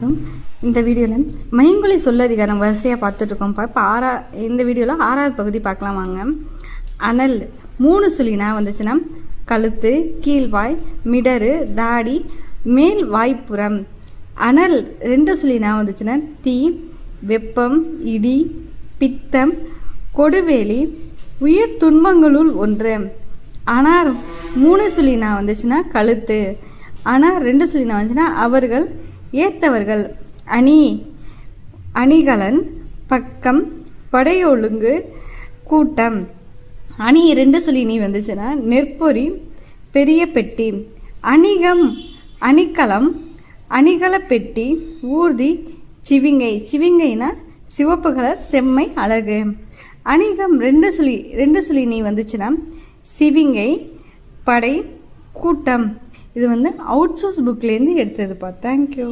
வணக்கம். இந்த வீடியோவில் மைங்குழி சொல்லதிகாரம் வரிசையாக பார்த்துட்ருக்கோம்ப்பா இப்போ ஆறா இந்த வீடியோவில் ஆறாவது பகுதி பார்க்கலாம் வாங்க. அனல் மூணு சுழினா வந்துச்சுன்னா கழுத்து கீழ்வாய் மிடரு தாடி மேல் வாய்ப்புறம். அனல் ரெண்டு சுழினா வந்துச்சுன்னா தீ வெப்பம் இடி பித்தம் கொடுவேலி உயிர் துன்பங்களுள் ஒன்று. ஆனால் மூணு சுழினா வந்துச்சுன்னா கழுத்து. ஆனால் ரெண்டு சுழினா வந்துச்சுன்னா அவர்கள் ஏத்தவர்கள் அணி அணிகலன் பக்கம் படையொழுங்கு கூட்டம். அணி ரெண்டு சொல்லி நீ வந்துச்சுன்னா நெற்பொறி பெரிய பெட்டி அணிகம் அணிகலம் அணிகல பெட்டி ஊர்தி சிவிங்கை. சிவிங்கைனா சிவப்பு கலர் செம்மை அழகு. அணிகம் ரெண்டு சுழி ரெண்டு சுழி நீ வந்துச்சுன்னா சிவிங்கை படை கூட்டம். இது வந்து அவுட் சோர்ஸ் புக்லேருந்து எடுத்ததுப்பா தேங்க்யூ